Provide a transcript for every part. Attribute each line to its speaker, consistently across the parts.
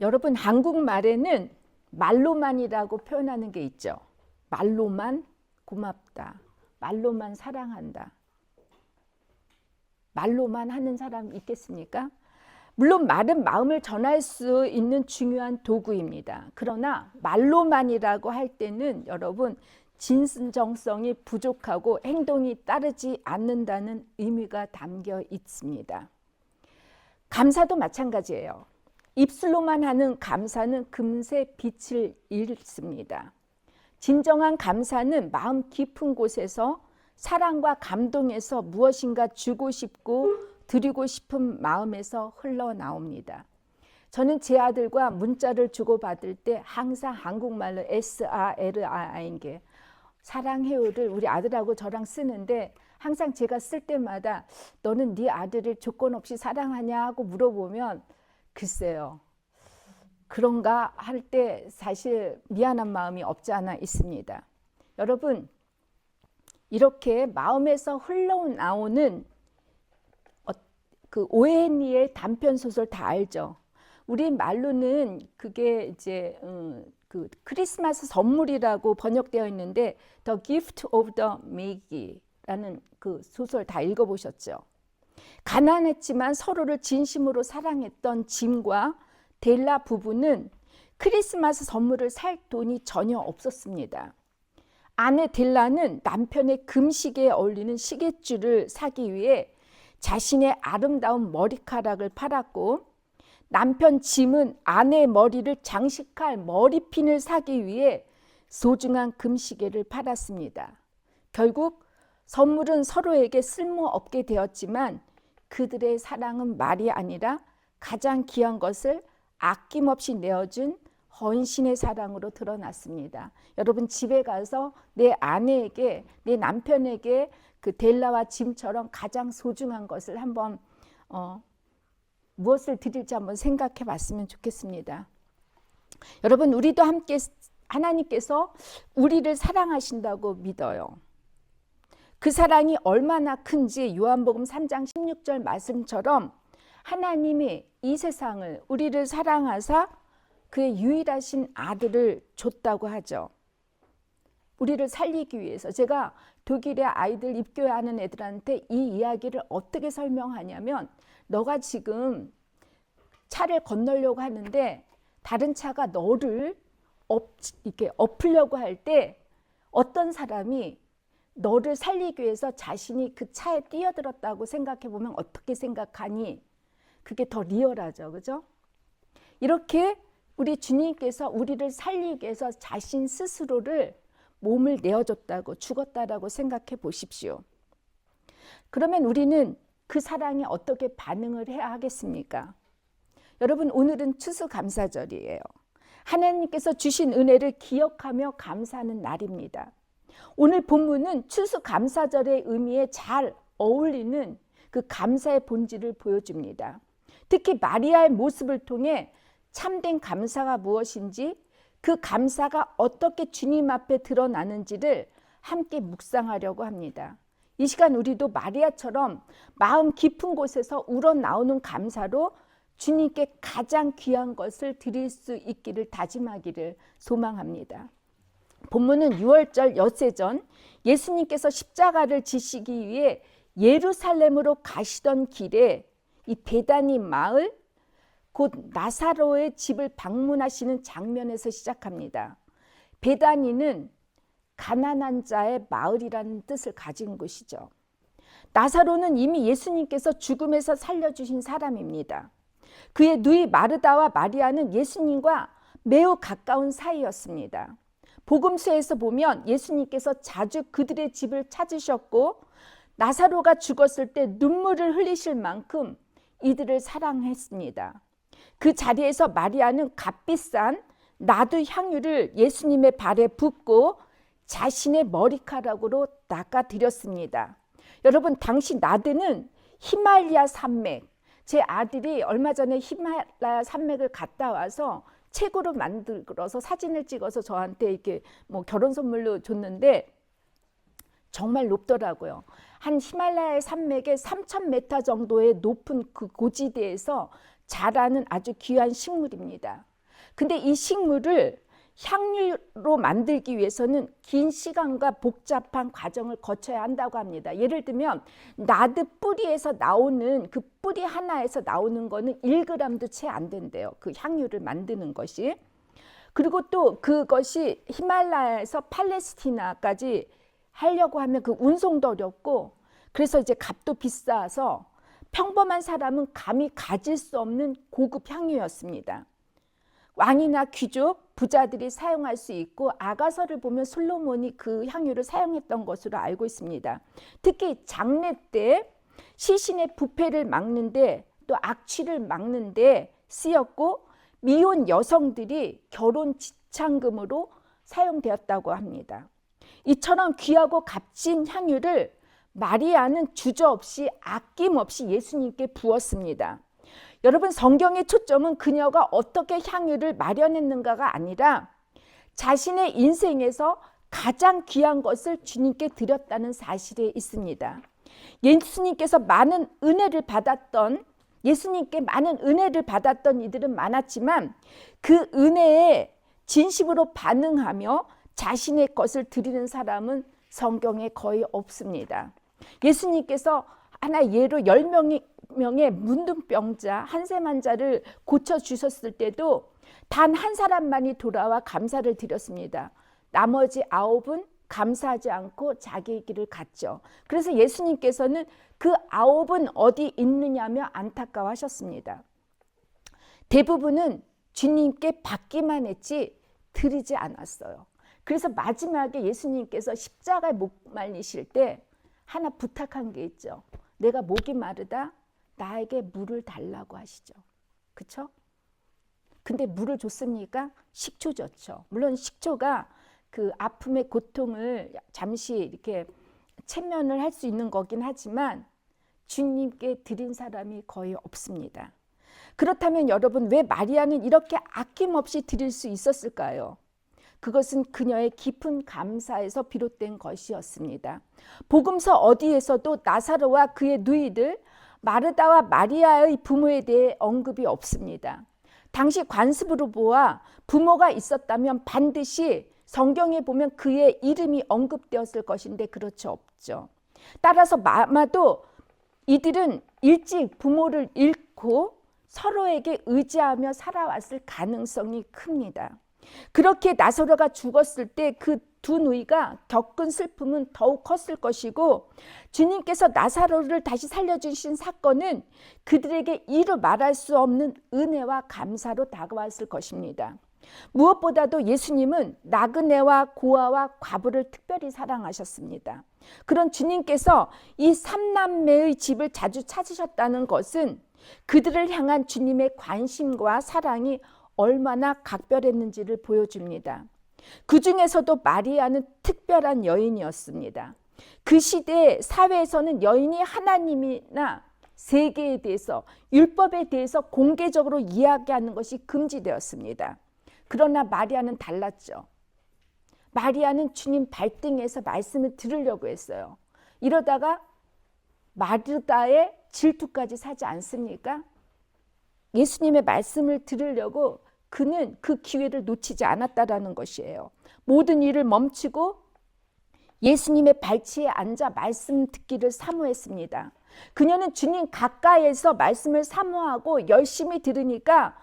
Speaker 1: 여러분 한국말에는 말로만이라고 표현하는 게 있죠. 말로만 고맙다. 말로만 사랑한다. 말로만 하는 사람 있겠습니까? 물론 말은 마음을 전할 수 있는 중요한 도구입니다. 그러나 말로만이라고 할 때는 여러분 진정성이 부족하고 행동이 따르지 않는다는 의미가 담겨 있습니다. 감사도 마찬가지예요. 입술로만 하는 감사는 금세 빛을 잃습니다. 진정한 감사는 마음 깊은 곳에서 사랑과 감동에서 무엇인가 주고 싶고 드리고 싶은 마음에서 흘러나옵니다. 저는 제 아들과 문자를 주고받을 때 항상 한국말로 S-A-L-A-N 게 사랑해요를 우리 아들하고 저랑 쓰는데 항상 제가 쓸 때마다 너는 네 아들을 조건 없이 사랑하냐고 물어보면 글쎄요. 그런가 할 때 사실 미안한 마음이 없지 않아 있습니다. 여러분, 이렇게 마음에서 흘러나오는 어, 그 오웬리의 단편 소설 다 알죠. 우리 말로는 그게 이제 음, 그 크리스마스 선물이라고 번역되어 있는데 The Gift of the Maggie라는 그 소설 다 읽어보셨죠? 가난했지만 서로를 진심으로 사랑했던 짐과 델라 부부는 크리스마스 선물을 살 돈이 전혀 없었습니다. 아내 델라는 남편의 금시계에 어울리는 시계줄을 사기 위해 자신의 아름다운 머리카락을 팔았고 남편 짐은 아내의 머리를 장식할 머리핀을 사기 위해 소중한 금시계를 팔았습니다. 결국 선물은 서로에게 쓸모없게 되었지만 그들의 사랑은 말이 아니라 가장 귀한 것을 아낌없이 내어준 헌신의 사랑으로 드러났습니다. 여러분 집에 가서 내 아내에게 내 남편에게 그 델라와 짐처럼 가장 소중한 것을 한번 어, 무엇을 드릴지 한번 생각해 봤으면 좋겠습니다. 여러분 우리도 함께 하나님께서 우리를 사랑하신다고 믿어요. 그 사랑이 얼마나 큰지 요한복음 3장 16절 말씀처럼 하나님이 이 세상을 우리를 사랑하사 그의 유일하신 아들을 줬다고 하죠. 우리를 살리기 위해서 제가 독일의 아이들 입교하는 애들한테 이 이야기를 어떻게 설명하냐면 너가 지금 차를 건너려고 하는데 다른 차가 너를 엎, 이렇게 엎으려고 할 때 어떤 사람이 너를 살리기 위해서 자신이 그 차에 뛰어들었다고 생각해 보면 어떻게 생각하니? 그게 더 리얼하죠. 그죠? 이렇게 우리 주님께서 우리를 살리기 위해서 자신 스스로를 몸을 내어줬다고 죽었다라고 생각해 보십시오. 그러면 우리는 그 사랑에 어떻게 반응을 해야 하겠습니까? 여러분 오늘은 추수감사절이에요. 하나님께서 주신 은혜를 기억하며 감사하는 날입니다. 오늘 본문은 추수감사절의 의미에 잘 어울리는 그 감사의 본질을 보여줍니다. 특히 마리아의 모습을 통해 참된 감사가 무엇인지 그 감사가 어떻게 주님 앞에 드러나는지를 함께 묵상하려고 합니다. 이 시간 우리도 마리아처럼 마음 깊은 곳에서 우러나오는 감사로 주님께 가장 귀한 것을 드릴 수 있기를 다짐하기를 소망합니다. 본문은 6월절 엿새 전 예수님께서 십자가를 지시기 위해 예루살렘으로 가시던 길에 이 베다니 마을 곧 나사로의 집을 방문하시는 장면에서 시작합니다. 베다니는 가난한 자의 마을이라는 뜻을 가진 곳이죠. 나사로는 이미 예수님께서 죽음에서 살려주신 사람입니다. 그의 누이 마르다와 마리아는 예수님과 매우 가까운 사이였습니다. 복음서에서 보면 예수님께서 자주 그들의 집을 찾으셨고 나사로가 죽었을 때 눈물을 흘리실 만큼 이들을 사랑했습니다. 그 자리에서 마리아는 값비싼 나드 향유를 예수님의 발에 붓고 자신의 머리카락으로 닦아드렸습니다. 여러분 당시 나드는 히말리아 산맥 제 아들이 얼마 전에 히말라야 산맥을 갔다 와서 책으로 만들어서 사진을 찍어서 저한테 이렇게 뭐 결혼 선물로 줬는데 정말 높더라고요. 한 히말라야 산맥의 3,000m 정도의 높은 그 고지대에서 자라는 아주 귀한 식물입니다. 근데 이 식물을 향유로 만들기 위해서는 긴 시간과 복잡한 과정을 거쳐야 한다고 합니다. 예를 들면 나드 뿌리에서 나오는 그 뿌리 하나에서 나오는 거는 1g도 채 안 된대요. 그 향유를 만드는 것이. 그리고 또 그것이 히말라야에서 팔레스티나까지 하려고 하면 그 운송도 어렵고 그래서 이제 값도 비싸서 평범한 사람은 감히 가질 수 없는 고급 향유였습니다. 왕이나 귀족, 부자들이 사용할 수 있고 아가서를 보면 솔로몬이 그 향유를 사용했던 것으로 알고 있습니다. 특히 장례 때 시신의 부패를 막는데 또 악취를 막는데 쓰였고 미혼 여성들이 결혼 지창금으로 사용되었다고 합니다. 이처럼 귀하고 값진 향유를 마리아는 주저없이 아낌없이 예수님께 부었습니다. 여러분 성경의 초점은 그녀가 어떻게 향유를 마련했는가가 아니라 자신의 인생에서 가장 귀한 것을 주님께 드렸다는 사실에 있습니다. 예수님께서 많은 은혜를 받았던 예수님께 많은 은혜를 받았던 이들은 많았지만 그 은혜에 진심으로 반응하며 자신의 것을 드리는 사람은 성경에 거의 없습니다. 예수님께서 하나 예로 열 명의 명의 문둥병자 한세만자를 고쳐 주셨을 때도 단 한 사람만이 돌아와 감사를 드렸습니다. 나머지 아홉은 감사하지 않고 자기의 길을 갔죠. 그래서 예수님께서는 그 아홉은 어디 있느냐며 안타까워하셨습니다. 대부분은 주님께 받기만 했지 드리지 않았어요. 그래서 마지막에 예수님께서 십자가에 못 말리실 때 하나 부탁한 게 있죠. 내가 목이 마르다 나에게 물을 달라고 하시죠. 그쵸? 근데 물을 줬습니까? 식초 줬죠. 물론 식초가 그 아픔의 고통을 잠시 이렇게 체면을 할 수 있는 거긴 하지만 주님께 드린 사람이 거의 없습니다. 그렇다면 여러분 왜 마리아는 이렇게 아낌없이 드릴 수 있었을까요? 그것은 그녀의 깊은 감사에서 비롯된 것이었습니다. 복음서 어디에서도 나사로와 그의 누이들 마르다와 마리아의 부모에 대해 언급이 없습니다. 당시 관습으로 보아 부모가 있었다면 반드시 성경에 보면 그의 이름이 언급되었을 것인데 그렇죠 없죠. 따라서 아마도 이들은 일찍 부모를 잃고 서로에게 의지하며 살아왔을 가능성이 큽니다. 그렇게 나사로가 죽었을 때 그 두 누이가 겪은 슬픔은 더욱 컸을 것이고 주님께서 나사로를 다시 살려주신 사건은 그들에게 이루 말할 수 없는 은혜와 감사로 다가왔을 것입니다. 무엇보다도 예수님은 나그네와 고아와 과부를 특별히 사랑하셨습니다. 그런 주님께서 이 삼남매의 집을 자주 찾으셨다는 것은 그들을 향한 주님의 관심과 사랑이 얼마나 각별했는지를 보여줍니다. 그 중에서도 마리아는 특별한 여인이었습니다. 그 시대 사회에서는 여인이 하나님이나 세계에 대해서 율법에 대해서 공개적으로 이야기하는 것이 금지되었습니다. 그러나 마리아는 달랐죠. 마리아는 주님 발등에서 말씀을 들으려고 했어요. 이러다가 마르다의 질투까지 사지 않습니까? 예수님의 말씀을 들으려고 그는 그 기회를 놓치지 않았다라는 것이에요. 모든 일을 멈추고 예수님의 발치에 앉아 말씀 듣기를 사모했습니다. 그녀는 주님 가까이에서 말씀을 사모하고 열심히 들으니까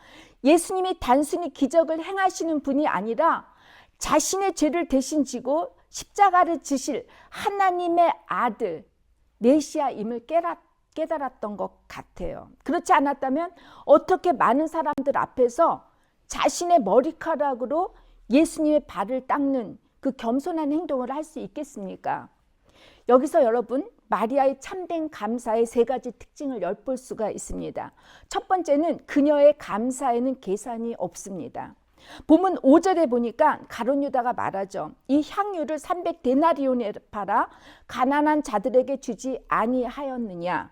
Speaker 1: 예수님이 단순히 기적을 행하시는 분이 아니라 자신의 죄를 대신 지고 십자가를 지실 하나님의 아들 메시아임을 깨달았던 것 같아요. 그렇지 않았다면 어떻게 많은 사람들 앞에서 자신의 머리카락으로 예수님의 발을 닦는 그 겸손한 행동을 할 수 있겠습니까? 여기서 여러분 마리아의 참된 감사의 세 가지 특징을 엿볼 수가 있습니다. 첫 번째는 그녀의 감사에는 계산이 없습니다. 본문 5절에 보니까 가론 유다가 말하죠. 이 향유를 300데나리온에 팔아 가난한 자들에게 주지 아니하였느냐.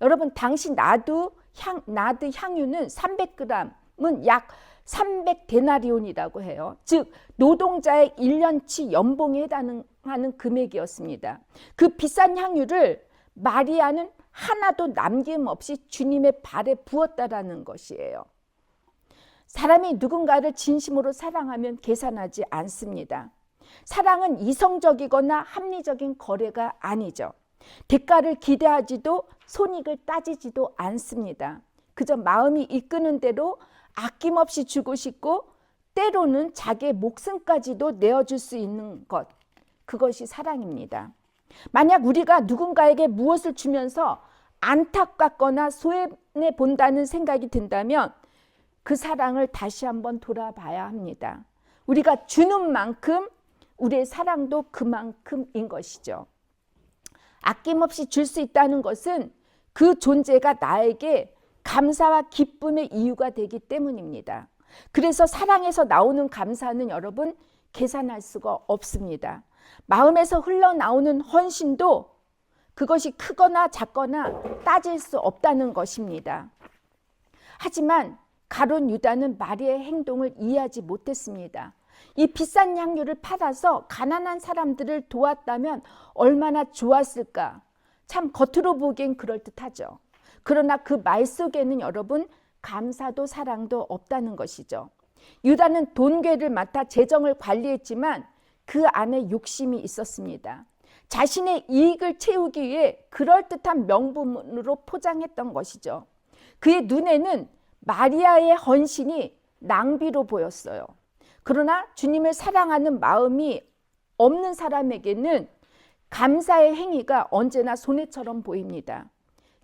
Speaker 1: 여러분 당시 나도 향 나드 향유는 300g 은 약 300데나리온이라고 해요. 즉 노동자의 1년치 연봉에 해당하는 금액이었습니다. 그 비싼 향유를 마리아는 하나도 남김없이 주님의 발에 부었다라는 것이에요. 사람이 누군가를 진심으로 사랑하면 계산하지 않습니다. 사랑은 이성적이거나 합리적인 거래가 아니죠. 대가를 기대하지도 손익을 따지지도 않습니다. 그저 마음이 이끄는 대로 아낌없이 주고 싶고 때로는 자기의 목숨까지도 내어줄 수 있는 것. 그것이 사랑입니다. 만약 우리가 누군가에게 무엇을 주면서 안타깝거나 소외해 본다는 생각이 든다면 그 사랑을 다시 한번 돌아봐야 합니다. 우리가 주는 만큼 우리의 사랑도 그만큼인 것이죠. 아낌없이 줄 수 있다는 것은 그 존재가 나에게 감사와 기쁨의 이유가 되기 때문입니다. 그래서 사랑에서 나오는 감사는 여러분 계산할 수가 없습니다. 마음에서 흘러나오는 헌신도 그것이 크거나 작거나 따질 수 없다는 것입니다. 하지만 가론 유다는 마리의 행동을 이해하지 못했습니다. 이 비싼 향유를 팔아서 가난한 사람들을 도왔다면 얼마나 좋았을까? 참 겉으로 보기엔 그럴듯하죠. 그러나 그 말 속에는 여러분 감사도 사랑도 없다는 것이죠. 유다는 돈괴를 맡아 재정을 관리했지만 그 안에 욕심이 있었습니다. 자신의 이익을 채우기 위해 그럴듯한 명분으로 포장했던 것이죠. 그의 눈에는 마리아의 헌신이 낭비로 보였어요. 그러나 주님을 사랑하는 마음이 없는 사람에게는 감사의 행위가 언제나 손해처럼 보입니다.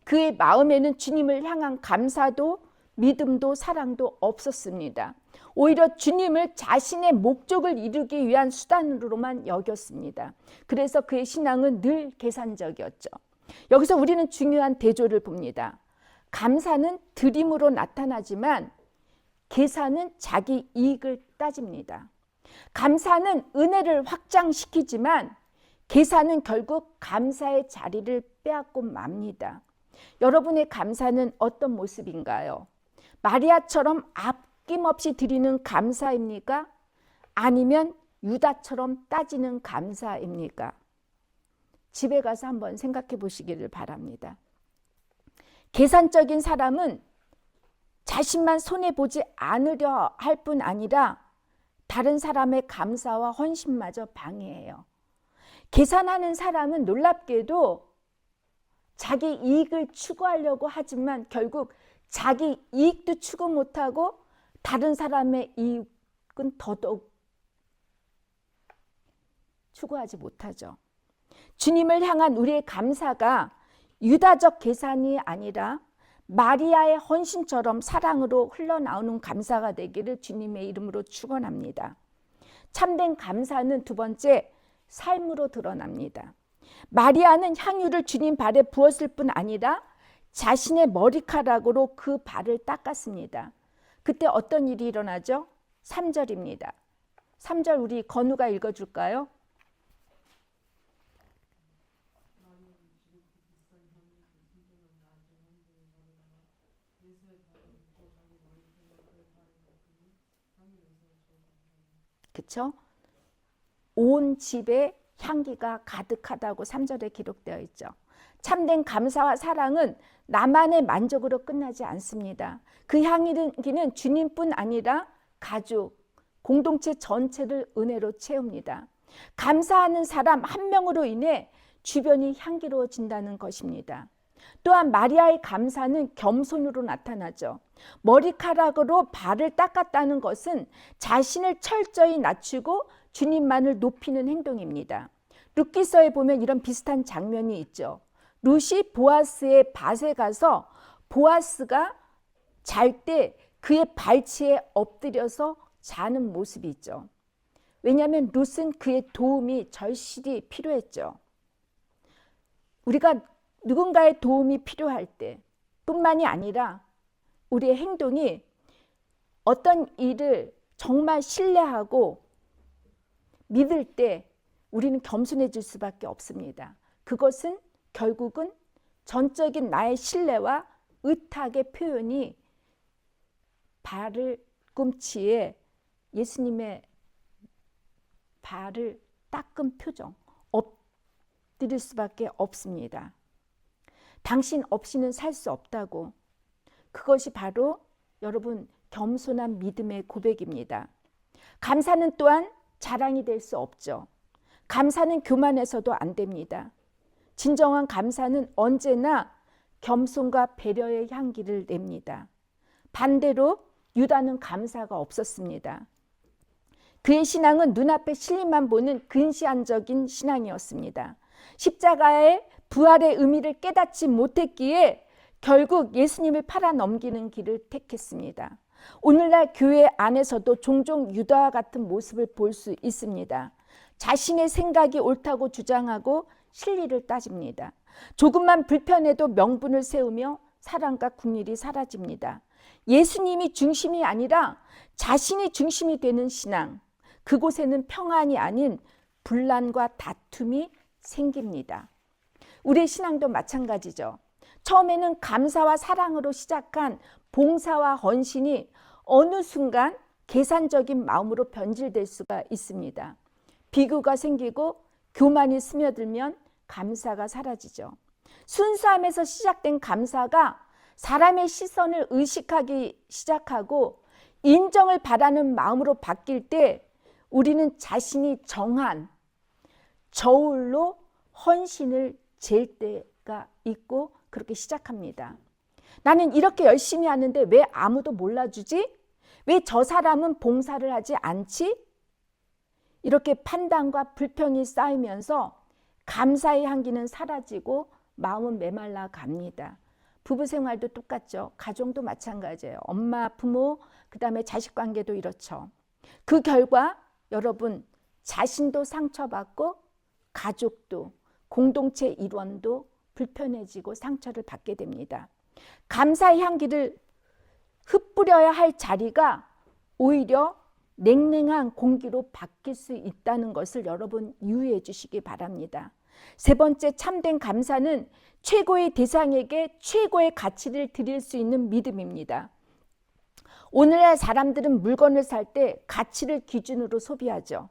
Speaker 1: 그의 마음에는 주님을 향한 감사도 믿음도 사랑도 없었습니다. 오히려 주님을 자신의 목적을 이루기 위한 수단으로만 여겼습니다. 그래서 그의 신앙은 늘 계산적이었죠. 여기서 우리는 중요한 대조를 봅니다. 감사는 드림으로 나타나지만 계산은 자기 이익을 따집니다. 감사는 은혜를 확장시키지만 계산은 결국 감사의 자리를 빼앗고 맙니다. 여러분의 감사는 어떤 모습인가요? 마리아처럼 아낌없이 드리는 감사입니까? 아니면 유다처럼 따지는 감사입니까? 집에 가서 한번 생각해 보시기를 바랍니다. 계산적인 사람은 자신만 손해 보지 않으려 할 뿐 아니라 다른 사람의 감사와 헌신마저 방해해요. 계산하는 사람은 놀랍게도 자기 이익을 추구하려고 하지만 결국 자기 이익도 추구 못하고 다른 사람의 이익은 더더욱 추구하지 못하죠. 주님을 향한 우리의 감사가 유다적 계산이 아니라 마리아의 헌신처럼 사랑으로 흘러나오는 감사가 되기를 주님의 이름으로 축원합니다. 참된 감사는 두 번째 삶으로 드러납니다. 마리아는 향유를 주님 발에 부었을 뿐 아니라 자신의 머리카락으로 그 발을 닦았습니다. 그때 어떤 일이 일어나죠? 3절입니다. 3절 우리 건우가 읽어줄까요? 그쵸? 온 집에 향기가 가득하다고 3절에 기록되어 있죠. 참된 감사와 사랑은 나만의 만족으로 끝나지 않습니다. 그 향기는 주님뿐 아니라 가족, 공동체 전체를 은혜로 채웁니다. 감사하는 사람 한 명으로 인해 주변이 향기로워진다는 것입니다. 또한 마리아의 감사는 겸손으로 나타나죠. 머리카락으로 발을 닦았다는 것은 자신을 철저히 낮추고 주님만을 높이는 행동입니다. 룻기서에 보면 이런 비슷한 장면이 있죠. 룻이 보아스의 밭에 가서 보아스가 잘 때 그의 발치에 엎드려서 자는 모습이 있죠. 왜냐하면 룻은 그의 도움이 절실히 필요했죠. 우리가 누군가의 도움이 필요할 때 뿐만이 아니라 우리의 행동이 어떤 일을 정말 신뢰하고 믿을 때 우리는 겸손해질 수밖에 없습니다. 그것은 결국은 전적인 나의 신뢰와 의탁의 표현이 발을 꿈치에 예수님의 발을 닦은 표정 엎드릴 수밖에 없습니다. 당신 없이는 살 수 없다고. 그것이 바로 여러분 겸손한 믿음의 고백입니다. 감사는 또한 자랑이 될 수 없죠. 감사는 교만해서도 안 됩니다. 진정한 감사는 언제나 겸손과 배려의 향기를 냅니다. 반대로 유다는 감사가 없었습니다. 그의 신앙은 눈앞의 실리만 보는 근시안적인 신앙이었습니다. 십자가의 부활의 의미를 깨닫지 못했기에 결국 예수님을 팔아 넘기는 길을 택했습니다. 오늘날 교회 안에서도 종종 유다와 같은 모습을 볼 수 있습니다. 자신의 생각이 옳다고 주장하고 실리를 따집니다. 조금만 불편해도 명분을 세우며 사랑과 국률이 사라집니다. 예수님이 중심이 아니라 자신이 중심이 되는 신앙, 그곳에는 평안이 아닌 분란과 다툼이 생깁니다. 우리의 신앙도 마찬가지죠. 처음에는 감사와 사랑으로 시작한 봉사와 헌신이 어느 순간 계산적인 마음으로 변질될 수가 있습니다. 비교가 생기고 교만이 스며들면 감사가 사라지죠. 순수함에서 시작된 감사가 사람의 시선을 의식하기 시작하고 인정을 바라는 마음으로 바뀔 때 우리는 자신이 정한 저울로 헌신을 잴 때가 있고 그렇게 시작합니다. 나는 이렇게 열심히 하는데 왜 아무도 몰라주지? 왜 저 사람은 봉사를 하지 않지? 이렇게 판단과 불평이 쌓이면서 감사의 향기는 사라지고 마음은 메말라 갑니다. 부부 생활도 똑같죠. 가정도 마찬가지예요. 엄마, 부모, 그 다음에 자식 관계도 이렇죠. 그 결과 여러분 자신도 상처받고 가족도 공동체 일원도 불편해지고 상처를 받게 됩니다. 감사의 향기를 흩뿌려야 할 자리가 오히려 냉랭한 공기로 바뀔 수 있다는 것을 여러분 유의해 주시기 바랍니다. 세 번째 참된 감사는 최고의 대상에게 최고의 가치를 드릴 수 있는 믿음입니다. 오늘날 사람들은 물건을 살 때 가치를 기준으로 소비하죠.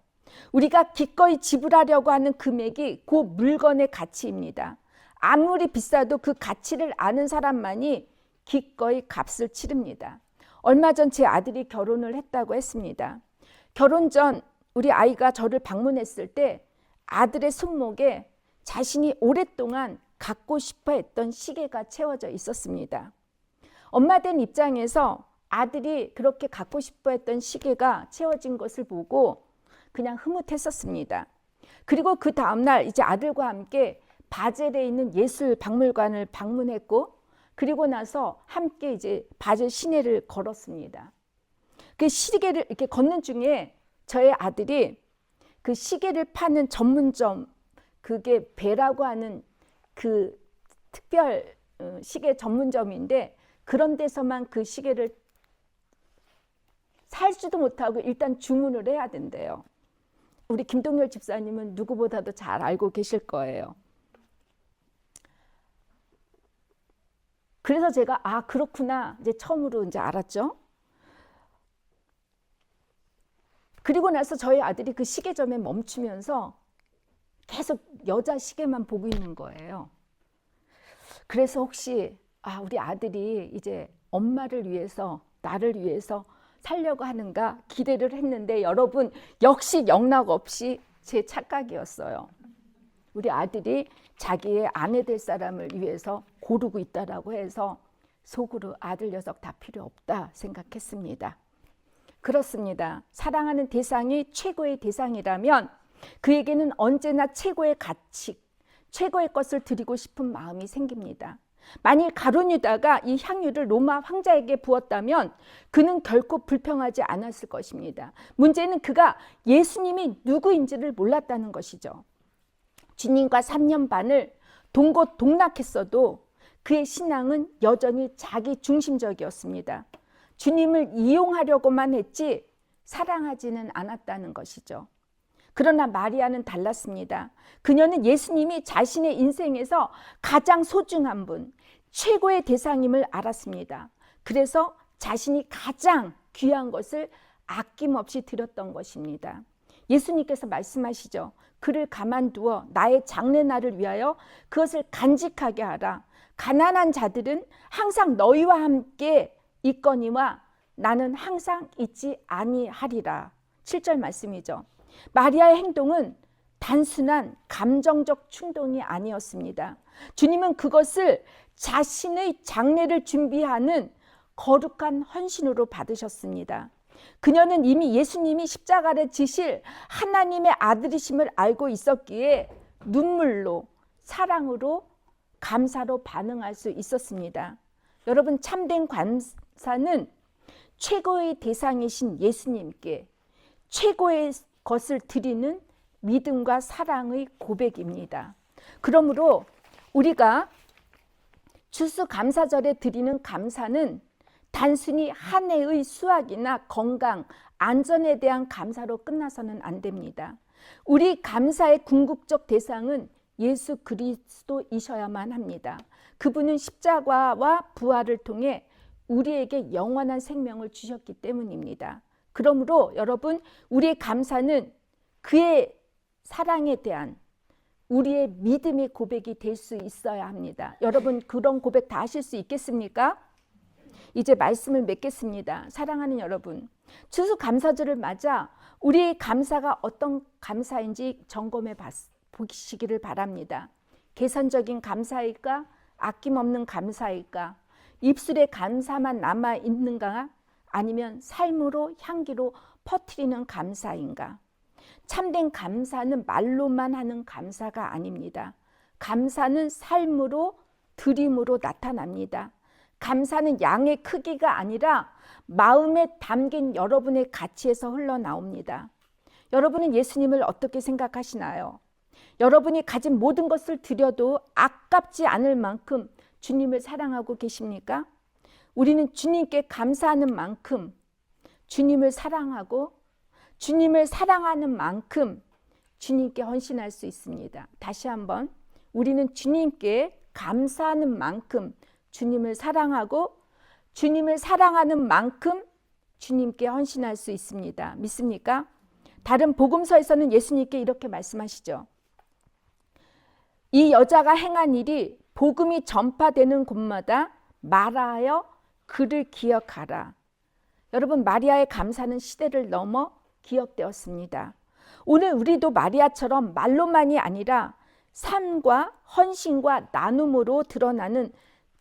Speaker 1: 우리가 기꺼이 지불하려고 하는 금액이 그 물건의 가치입니다. 아무리 비싸도 그 가치를 아는 사람만이 기꺼이 값을 치릅니다. 얼마 전 제 아들이 결혼을 했다고 했습니다. 결혼 전 우리 아이가 저를 방문했을 때 아들의 손목에 자신이 오랫동안 갖고 싶어 했던 시계가 채워져 있었습니다. 엄마 된 입장에서 아들이 그렇게 갖고 싶어 했던 시계가 채워진 것을 보고 그냥 흐뭇했었습니다. 그리고 그 다음날 이제 아들과 함께 바젤에 있는 예술 박물관을 방문했고 그리고 나서 함께 이제 바젤 시내를 걸었습니다. 그 시계를 이렇게 걷는 중에 저의 아들이 그 시계를 파는 전문점 그게 배라고 하는 그 특별 어, 시계 전문점인데 그런 데서만 그 시계를 살지도 못하고 일단 주문을 해야 된대요. 우리 김동열 집사님은 누구보다도 잘 알고 계실 거예요. 그래서 제가 아 그렇구나 이제 처음으로 이제 알았죠. 그리고 나서 저희 아들이 그 시계점에 멈추면서 계속 여자 시계만 보고 있는 거예요. 그래서 혹시 아 우리 아들이 이제 엄마를 위해서 나를 위해서 살려고 하는가 기대를 했는데 여러분 역시 영락 없이 제 착각이었어요. 우리 아들이 자기의 아내 될 사람을 위해서 고르고 있다라고 해서 속으로 아들 녀석 다 필요 없다 생각했습니다. 그렇습니다. 사랑하는 대상이 최고의 대상이라면 그에게는 언제나 최고의 가치, 최고의 것을 드리고 싶은 마음이 생깁니다. 만일 가론유다가 이 향유를 로마 황자에게 부었다면 그는 결코 불평하지 않았을 것입니다. 문제는 그가 예수님이 누구인지를 몰랐다는 것이죠. 주님과 3년 반을 동고 동락했어도 그의 신앙은 여전히 자기 중심적이었습니다. 주님을 이용하려고만 했지 사랑하지는 않았다는 것이죠. 그러나 마리아는 달랐습니다. 그녀는 예수님이 자신의 인생에서 가장 소중한 분, 최고의 대상임을 알았습니다. 그래서 자신이 가장 귀한 것을 아낌없이 드렸던 것입니다. 예수님께서 말씀하시죠. 그를 가만두어 나의 장례날을 위하여 그것을 간직하게 하라. 가난한 자들은 항상 너희와 함께 있거니와 나는 항상 있지 아니하리라. 7절 말씀이죠. 마리아의 행동은 단순한 감정적 충동이 아니었습니다. 주님은 그것을 자신의 장례를 준비하는 거룩한 헌신으로 받으셨습니다. 그녀는 이미 예수님이 십자가를 지실 하나님의 아들이심을 알고 있었기에 눈물로 사랑으로 감사로 반응할 수 있었습니다. 여러분 참된 감사는 최고의 대상이신 예수님께 최고의 것을 드리는 믿음과 사랑의 고백입니다. 그러므로 우리가 추수감사절에 드리는 감사는 단순히 한 해의 수확이나 건강, 안전에 대한 감사로 끝나서는 안 됩니다. 우리 감사의 궁극적 대상은 예수 그리스도이셔야만 합니다. 그분은 십자가와 부활을 통해 우리에게 영원한 생명을 주셨기 때문입니다. 그러므로 여러분, 우리의 감사는 그의 사랑에 대한 우리의 믿음의 고백이 될 수 있어야 합니다. 여러분, 그런 고백 다 하실 수 있겠습니까? 이제 말씀을 맺겠습니다. 사랑하는 여러분, 추수감사절을 맞아 우리의 감사가 어떤 감사인지 점검해 보시기를 바랍니다. 계산적인 감사일까? 아낌없는 감사일까? 입술에 감사만 남아 있는가? 아니면 삶으로 향기로 퍼뜨리는 감사인가? 참된 감사는 말로만 하는 감사가 아닙니다. 감사는 삶으로 드림으로 나타납니다. 감사는 양의 크기가 아니라 마음에 담긴 여러분의 가치에서 흘러나옵니다. 여러분은 예수님을 어떻게 생각하시나요? 여러분이 가진 모든 것을 드려도 아깝지 않을 만큼 주님을 사랑하고 계십니까? 우리는 주님께 감사하는 만큼 주님을 사랑하고 주님을 사랑하는 만큼 주님께 헌신할 수 있습니다. 다시 한번 우리는 주님께 감사하는 만큼 주님을 사랑하고 주님을 사랑하는 만큼 주님께 헌신할 수 있습니다. 믿습니까? 다른 복음서에서는 예수님께 이렇게 말씀하시죠. 이 여자가 행한 일이 복음이 전파되는 곳마다 말하여 그를 기억하라. 여러분 마리아의 감사는 시대를 넘어 기억되었습니다. 오늘 우리도 마리아처럼 말로만이 아니라 삶과 헌신과 나눔으로 드러나는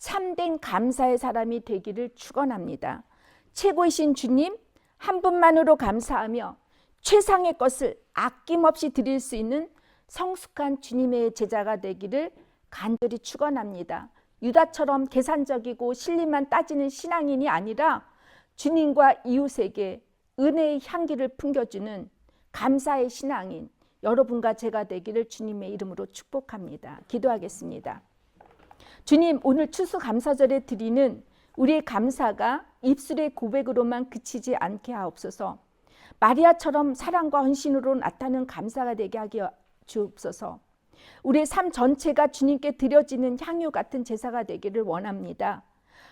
Speaker 1: 참된 감사의 사람이 되기를 축원합니다. 최고이신 주님 한 분만으로 감사하며 최상의 것을 아낌없이 드릴 수 있는 성숙한 주님의 제자가 되기를 간절히 축원합니다. 유다처럼 계산적이고 실리만 따지는 신앙인이 아니라 주님과 이웃에게 은혜의 향기를 풍겨주는 감사의 신앙인 여러분과 제가 되기를 주님의 이름으로 축복합니다. 기도하겠습니다. 주님, 오늘 추수감사절에 드리는 우리의 감사가 입술의 고백으로만 그치지 않게 하옵소서. 마리아처럼 사랑과 헌신으로 나타나는 감사가 되게 하기 주옵소서. 우리의 삶 전체가 주님께 드려지는 향유 같은 제사가 되기를 원합니다.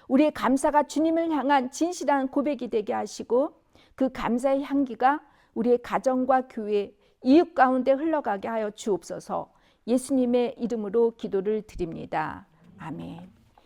Speaker 1: 우리의 감사가 주님을 향한 진실한 고백이 되게 하시고 그 감사의 향기가 우리의 가정과 교회, 이웃 가운데 흘러가게 하여 주옵소서. 예수님의 이름으로 기도를 드립니다. 아멘.